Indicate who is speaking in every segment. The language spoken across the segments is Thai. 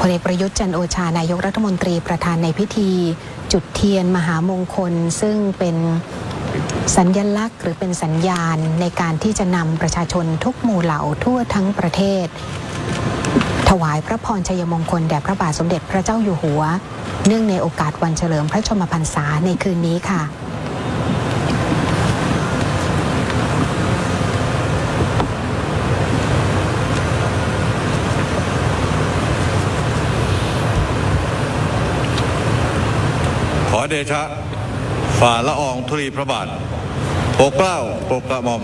Speaker 1: พลเอกประยุทธ์จันโอชานายกรัฐมนตรีประธานในพิธี จุดเทียนมหามงคล ซึ่งเป็นสัญญลักษณ์ หรือเป็นสัญญาณในการที่จะนำประชาชนทุกหมู่เหล่าทั่วทั้งประเทศ ถวายพระพรชัยมงคลแด่พระบาทสมเด็จพระเจ้าอยู่หัว เนื่องในโอกาสวันเฉลิมพระชนมพรรษาในคืนนี้ค่ะ
Speaker 2: เดชะ ฝ่าละอองธุลีพระบาทโปรเกล้าโปรกระหม่อม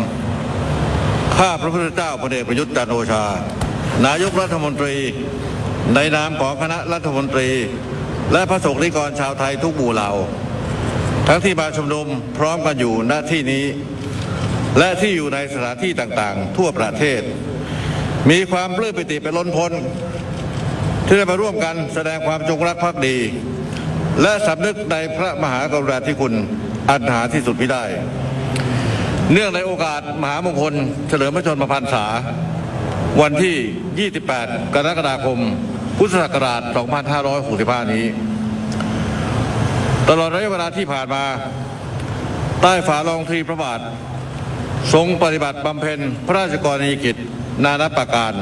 Speaker 2: ข้าพระพุทธเจ้าพลเอกประยุทธ์จันโอชา นายกรัฐมนตรี ในนามของคณะรัฐมนตรี และพระสงฆ์นิกรชาวไทยทุกหมู่เหล่า ทั้งที่มาชุมนุมพร้อมกันอยู่ณที่นี้ และที่อยู่ในสถานที่ต่างๆ ทั่วประเทศ มีความปลื้มปิติเป็นล้นพ้นที่ได้มาร่วมกันแสดงความจงรักภักดี และสำนึกในพระมหากรุณาธิคุณอันหาที่สุดมิได้ เนื่องในโอกาสมหามงคล เฉลิมพระชนมพรรษา วันที่ 28 กรกฎาคม พุทธศักราช 2565 นี้ ตลอดระยะเวลาที่ผ่านมา ใต้ฝ่าลองทรีพระบาท ทรงปฏิบัติบำเพ็ญพระราชกรณียกิจนานาประการ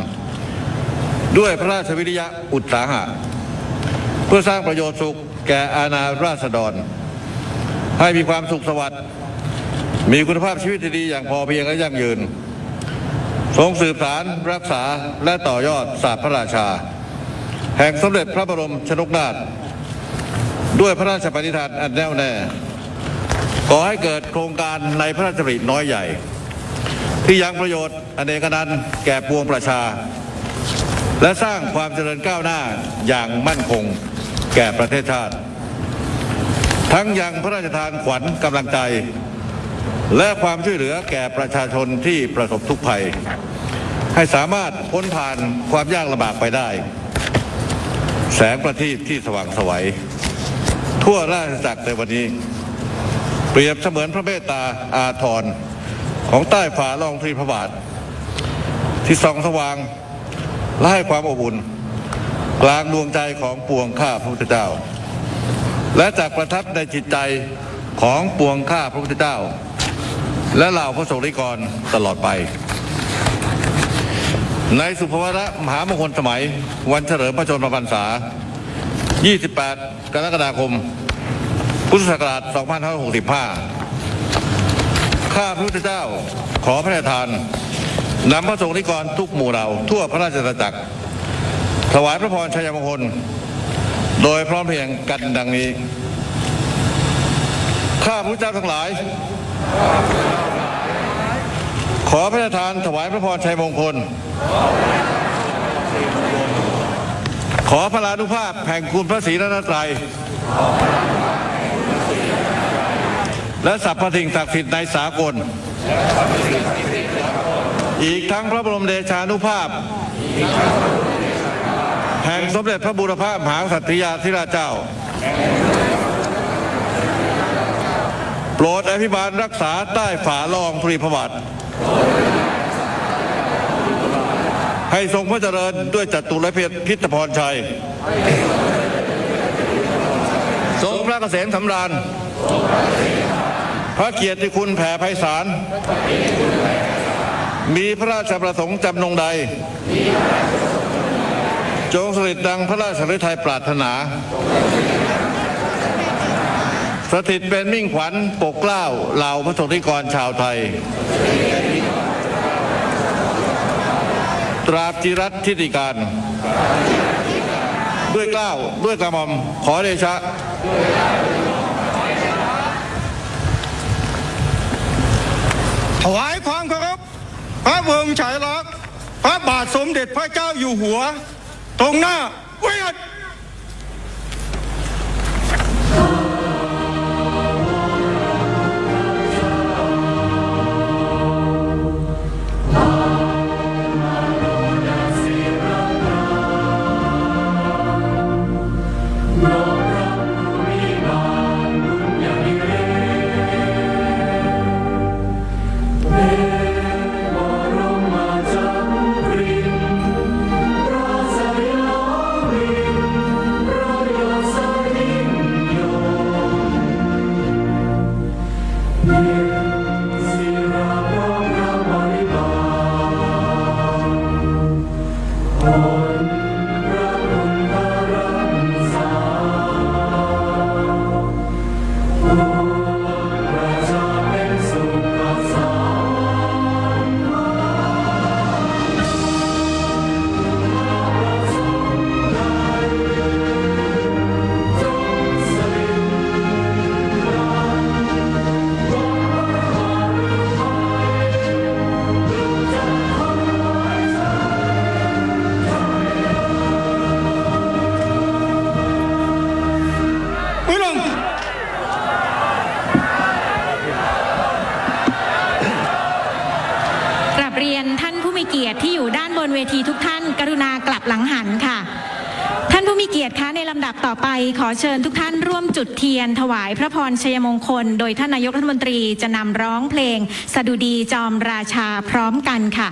Speaker 2: ด้วยพระราชวิริยะอุตสาหะ เพื่อสร้างประโยชน์สุข แก่อาณาราษฎร ให้มีความสุขสวัสดิ์มีคุณภาพชีวิตที่ดีอย่างพอเพียงและยั่งยืน ทรงสืบสารรักษาและต่อยอดศาสตร์พระราชา แห่งสมเด็จพระบรมชนกนาถด้วยพระราชปณิธานอันแน่วแน่ขอให้เกิดโครงการในพระราชดำริน้อยใหญ่ ที่ยังประโยชน์อเนกนันต์แก่ปวงประชา และสร้างความเจริญก้าวหน้าอย่างมั่นคง แก่ประเทศชาติ ทั้งยังพระราชทานขวัญกำลังใจ และความช่วยเหลือแก่ประชาชนที่ประสบทุกข์ภัย ให้สามารถพ้นผ่านความยากลำบากไปได้ แสงประทีปที่สว่างไสวัย ทั่วราชจักรในวันนี้ เปรียบเสมือนพระเมตตาอาทรของใต้ฝ่าล่องทรีพระบาท ที่ส่องสว่างและให้ความอบอุ่น กลางดวงใจของปวงข้าพระพุทธเจ้า และจากประทับในจิตใจของปวงข้าพระพุทธเจ้า และเหล่าพระสงฆ์นิกรตลอดไป ในสุภวระมหามงคลสมัย วันเฉลิมพระชนมพรรษา 28 กรกฎาคม พุทธศักราช 2565 ข้าพระพุทธเจ้าขอพระราชทานนำพระสงฆ์นิกรทุกหมู่เหล่าทั่วพระราชอาณาจักร ถวายพระพรชัยมงคล โดยพร้อมเพรียงกันดังนี้ ข้าพระพุทธเจ้าทั้งหลาย ขอพระราชทานถวายพระพรชัยมงคล ขอพระลานุภาพแห่งคุณพระศรีรัตนตรัยและสรรพสิ่งศักดิ์สิทธิ์ในสากล อีกทั้งพระบรมเดชานุภาพ แห่งสมเด็จพระบูรพามหากษัตยาธิราชเจ้า โปรดอภิบาลรักษาใต้ฝาลองธุรีพระบาทให้ทรงพระเจริญด้วยจัตุรเพชรพิธพรชัย ทรงพระเกษมสำราญ พระเกียรติคุณแผ่ไพศาล มีพระราชประสงค์จำนงใด จงสริดดังพระราชฤทัยปรารถนา สถิตเป็นมิ่งขวัญปกเกล้าเหล่าพระสงฆ์นิกรชาวไทย ตราบจิรัตทิติการ ด้วยเกล้าวด้วยกระหม่อมขอเดชะ
Speaker 3: ถวายความเคารพพระบรมฉายาลักษณ์พระบาทสมเด็จพระเจ้าอยู่หัว ตรงห เชิ
Speaker 4: ญทุกท่านร่วมจุดเทียน ถวายพระพรชัยมงคล โดยท่านนายกรัฐมนตรีจะนำร้องเพลง สดุดีจอมราชาพร้อมกันค่ะ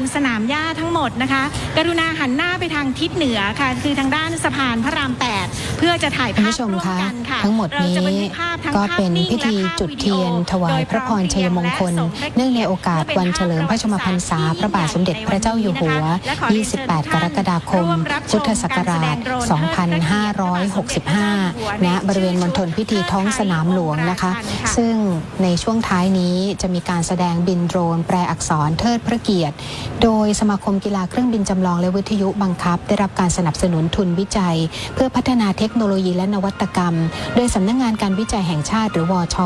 Speaker 4: นสนามหญ้าทั้งหมดนะคะ กรุณาหันหน้าไปทางทิศเหนือค่ะ คือทางด้านสะพานพระราม 8 เพื่อจะถ่าย
Speaker 1: คุณ
Speaker 4: ภาพ
Speaker 1: ผู้ชม
Speaker 4: ร่วม
Speaker 1: คะ
Speaker 4: กันค่ะ
Speaker 1: ทั้งหมด
Speaker 4: เรา
Speaker 1: นี้
Speaker 4: จะบันทึกภาพทั้ง
Speaker 1: ก็
Speaker 4: ภาพ
Speaker 1: เป็น
Speaker 4: นิ่ง
Speaker 1: พิธี
Speaker 4: และภาพ
Speaker 1: จุดเทียน
Speaker 4: วิดีโอ
Speaker 1: ถวายพระพรชัยมงคล เนื่องในโอกาสวันเฉลิมพระชนมพรรษาพระบาทสมเด็จพระเจ้าอยู่หัว 28 กรกฎาคม พุทธศักราช 2565 ณ บริเวณมณฑลพิธีท้องสนามหลวงนะคะ ซึ่งในช่วงท้ายนี้จะมีการแสดงบินโดรน แปลอักษรเทิดพระเกียรติ โดยสมาคมกีฬาเครื่องบินจำลองและวิทยุบังคับ ได้รับการสนับสนุนทุนวิจัย เพื่อพัฒนาเทคคโนโลยีและนวัตกรรม โดยสำนักงงานการวิจัยแห่งชาติหรือวอช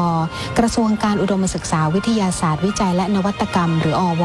Speaker 1: กระทรวงการอุดมศึกษาวิทยาศาสตร์ วิจัยและนวัตกรรม หรืออว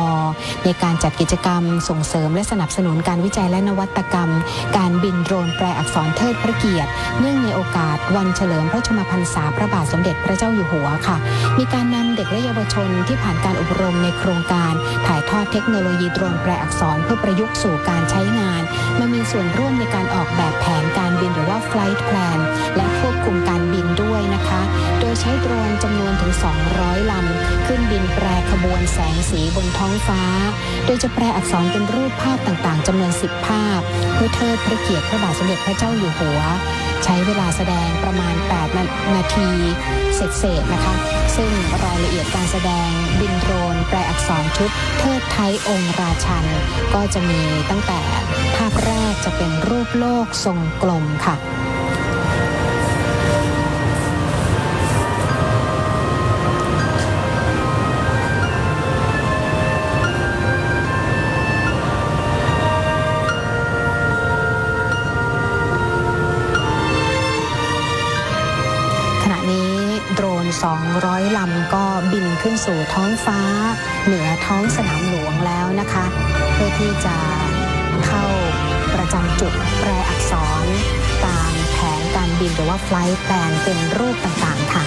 Speaker 1: ในการจัดกิจกรรม ส่งเสริมและสนับสนุนการวิจัยและนวัตกรรม การบินโดรนแปลอักษรเทิดพระเกียรติ เนื่องในโอกาสวันเฉลิมพระชนมพรรษาพระบาทสมเด็จพระเจ้าอยู่หัวค่ะ มีการนำเด็กและเยาวชนที่ผ่านการอบรมในโครงการถ่ายทอดเทคโนโลยีโดรนแปลอักษรเพื่อประยุกต์สู่การใช้งาน มามีส่วนร่วมในการออกแบบแผนการบินหรือว่า flight plan และควบคุมการบินด้วยนะคะ โดยใช้โดรนจำนวนถึง 200 ลำ ขึ้นบินแปรขบวนแสงสีบนท้องฟ้า โดยจะแปลอักษรเป็นรูปภาพต่างๆจำนวน 10 ภาพ เพื่อเทิดพระเกียรติพระบาทสมเด็จพระเจ้าอยู่หัว ใช้เวลาแสดงประมาณ 8 นาทีเศษๆนะคะ ซึ่งรายละเอียดการแสดงบินโดรนแปลอักษรชุด เทิดไทยองค์ราชัน ก็จะมีตั้งแต่ภาพแรกจะเป็นรูปโลกทรงกลมค่ะ ลำก็บินขึ้นสู่ท้องฟ้า เหนือท้องสนามหลวงแล้วนะคะ เพื่อที่จะเข้าประจำจุดแปรอักษร ตามแผนการบินหรือว่าไฟล์แปลนเป็นรูปต่างๆค่ะ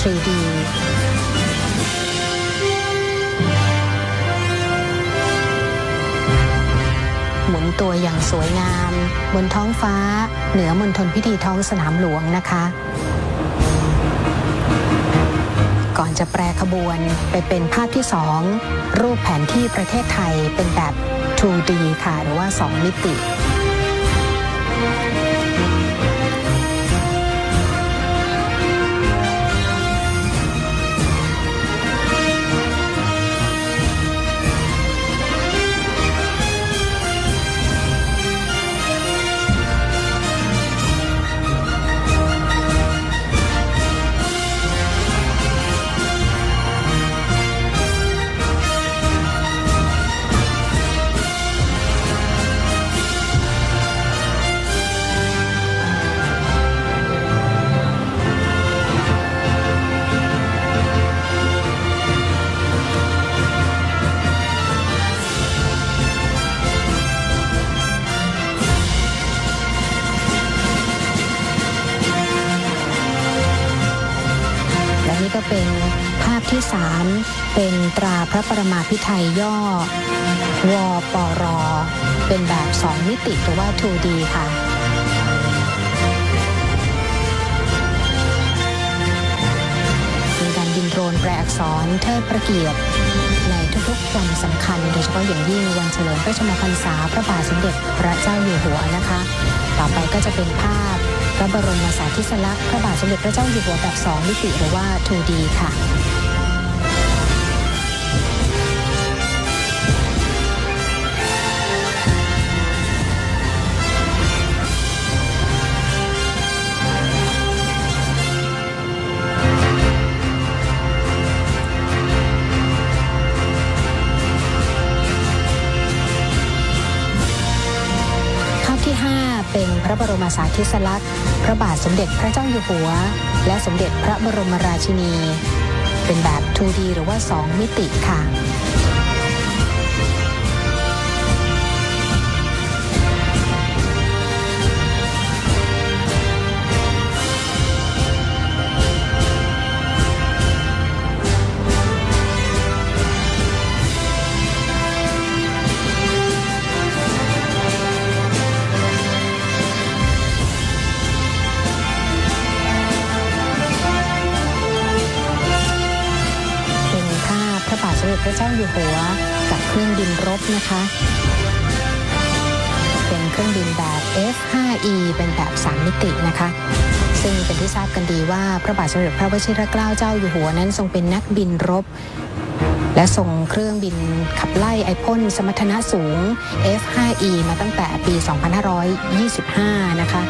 Speaker 1: 3D หมุนตัวอย่างสวยงาม บนท้องฟ้า เหนือมณฑลพิธีท้องสนามหลวงนะคะ ก่อนจะแปรขบวนไปเป็นภาพที่สองรูปแผนที่ประเทศไทยเป็นแบบ 2D ค่ะ หรือว่า 2 มิติ พิไทยย่อ วปร เป็นแบบ 2 มิติหรือว่า 2D ค่ะเป็นการบินโดรนแปลอักษรเทิดพระเกียรติในทุกๆวันสำคัญ โดยเฉพาะอย่างยิ่งวันเฉลิมพระชนมพรรษาพระบาทสมเด็จพระเจ้าอยู่หัวนะคะ ต่อไปก็จะเป็นภาพพระบรมสารีริลักษณ์พระบาทสมเด็จพระเจ้าอยู่หัวแบบ 2 มิติหรือว่า 2D ค่ะ ระบรมสาธิสลักษณ์ พระบาทสมเด็จพระเจ้าอยู่หัว และสมเด็จพระบรมราชินี เป็นแบบ 2D หรือว่า 2 มิติค่ะ ระเจ้าอยู่หัวกับเครื่องบินรบนะคะ เป็นเครื่องบินแบบ F5E เป็นแบบ 3 มิตินะคะ ซึ่งเป็นที่ทราบกันดีว่าพระบาทสมเด็จพระวชิรเกล้าเจ้าอยู่หัวนั้นทรงเป็นนักบินรบ และส่งเครื่องบินขับไล่ไอพ่นสมรรถนะสูง F5E มาตั้งแต่ปี 2525 นะคะ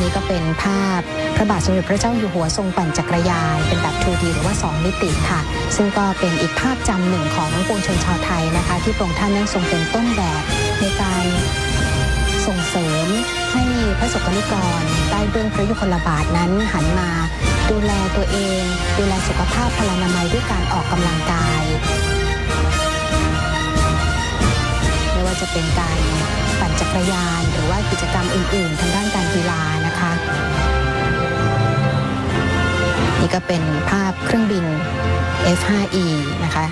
Speaker 1: นี้ก็เป็นภาพพระบาทสมเด็จพระเจ้าอยู่หัวทรงปั่นจักรยาน เป็นแบบ 2D หรือว่า 2 มิติค่ะ ซึ่งก็เป็นอีกภาพจำหนึ่งของปวงชนชาวไทยนะคะ ที่พระองค์ท่านนั้นทรงเป็นต้นแบบในการส่งเสริมให้พระสงฆ์นิกรใต้เบื้องพระยุคลบาทนั้นหันมาดูแลตัวเอง ดูแลสุขภาพพลานามัยด้วยการออกกำลังกาย ไม่ว่าจะเป็นการ จักรยาน หรือว่ากิจกรรมอื่น ๆ ทางด้านการกีฬานะคะ นี่ก็เป็นภาพเครื่องบิน F5E นะคะ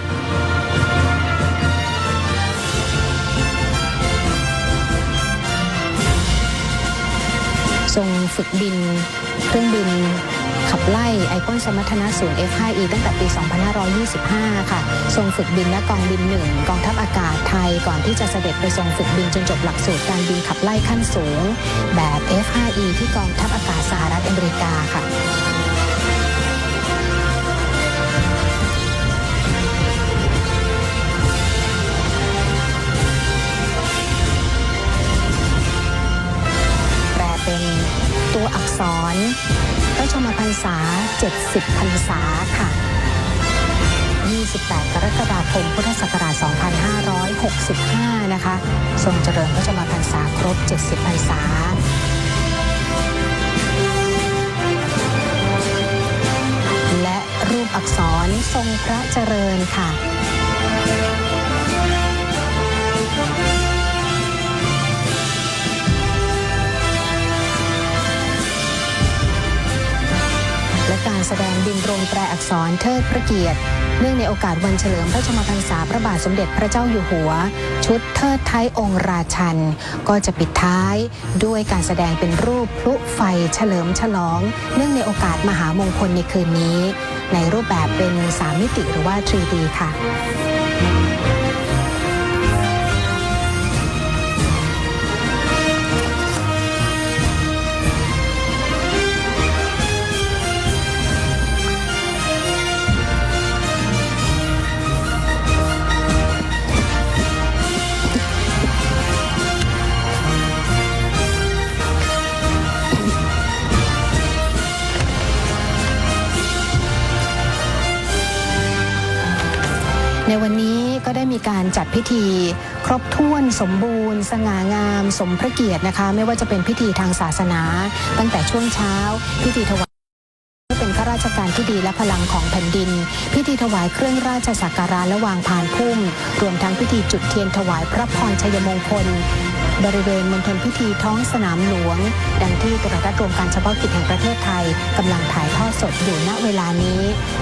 Speaker 1: ทรงฝึกบินเครื่องบิน ขับไล่ไอคอนสมรรถนะศูนย์ F5E ตั้งแต่ปี 2525 ค่ะ ทรงฝึกบินและกองบินหนึ่งกองทัพอากาศไทยก่อนที่จะเสด็จไปทรงฝึกบินจนจบหลักสูตรการบินขับไล่ขั้นสูง แบบ F5E ที่กองทัพอากาศสหรัฐอเมริกาค่ะแปลเป็นตัวอักษร ระชมพรรษา 70 พรรษาค่ะ 28 กรกฎาคม พุทธศักราช 2565 นะคะ ทรงเจริญพระชมพรรษาครบ 70 พรรษาและรูปอักษรทรงพระเจริญค่ะ การแสดงบินโรงแปรอักษรเทิดพระเกียรติ เนื่องในโอกาสวันเฉลิมพระชนมพรรษาพระบาทสมเด็จพระเจ้าอยู่หัว ชุดเทิดไทยองค์ราชัน ก็จะปิดท้ายด้วยการแสดงเป็นรูปพลุไฟเฉลิมฉลอง เนื่องในโอกาสมหามงคลในคืนนี้ ในรูปแบบเป็น3มิติหรือว่า 3D ค่ะ ในวันนี้ก็ได้มีการจัดพิธี ครบถ้วนสมบูรณ์ สง่างาม สมพระเกียรตินะคะ ไม่ว่าจะเป็นพิธีทางศาสนา ตั้งแต่ช่วงเช้า พิธีถวายเป็นข้าราชการที่ดีและพลังของแผ่นดิน พิธีถวายเครื่องราชสักการะและวางพานพุ่ม รวมทั้งพิธีจุดเทียนถวายพระพรชัยมงคล บริเวณมณฑลพิธีท้องสนามหลวง ดังที่โทรทัศน์รวมการเฉพาะกิจแห่งประเทศไทยกำลังถ่ายทอดสดอยู่ณเวลานี้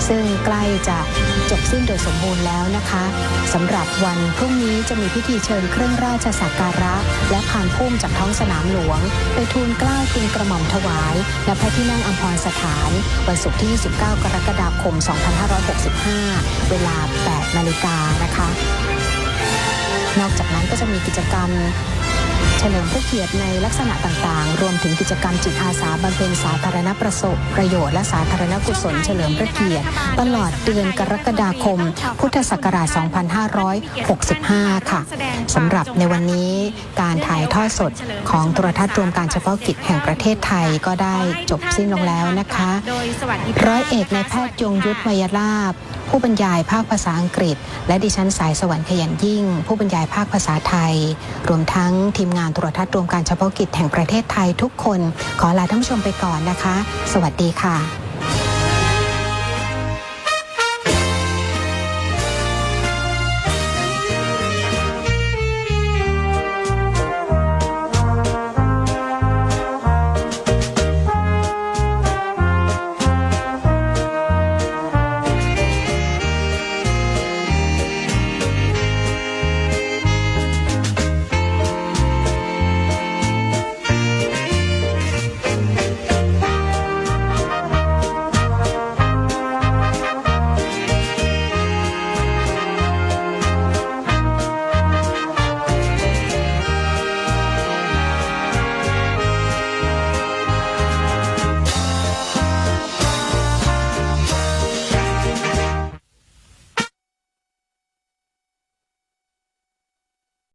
Speaker 1: ซึ่งใกล้จะจบสิ้นโดยสมบูรณ์แล้วนะคะสำหรับวันพรุ่งนี้จะมีพิธีเชิญเครื่องราชสักการะ และพานพุ่มจากท้องสนามหลวง ไปทูลกล้าทูลกระหม่อมถวายณพระที่นั่งอัมพรสถาน วันศุกร์ที่ 29 กรกฎาคม 2565 เวลา 8 นาฬิกานะคะ นอกจากนั้นก็จะมีกิจกรรม เฉลิมพระเกียรติในลักษณะต่างๆ รวมถึงกิจกรรมจิตอาสาบำเพ็ญสาธารณประสบประโยชน์และสาธารณกุศลเฉลิมพระเกียรติ ตลอดเดือนกรกฎาคม พุทธศักราช 2565 ค่ะสำหรับในวันนี้การถ่ายทอดสดของโทรทัศน์รวมการเฉพาะกิจแห่งประเทศไทยก็ได้จบสิ้นลงแล้วนะคะ ร้อยเอกนายแพทย์ยงยุทธมยลาบ ผู้บรรยายภาคภาษาอังกฤษ และดิฉันสายสวรรค์ขยันยิ่ง ผู้บรรยายภาคภาษาไทย รวมทั้งทีมงานโทรทัศน์รวมการเฉพาะกิจแห่งประเทศไทยทุกคน ขอลาท่านผู้ชมไปก่อนนะคะ สวัสดีค่ะ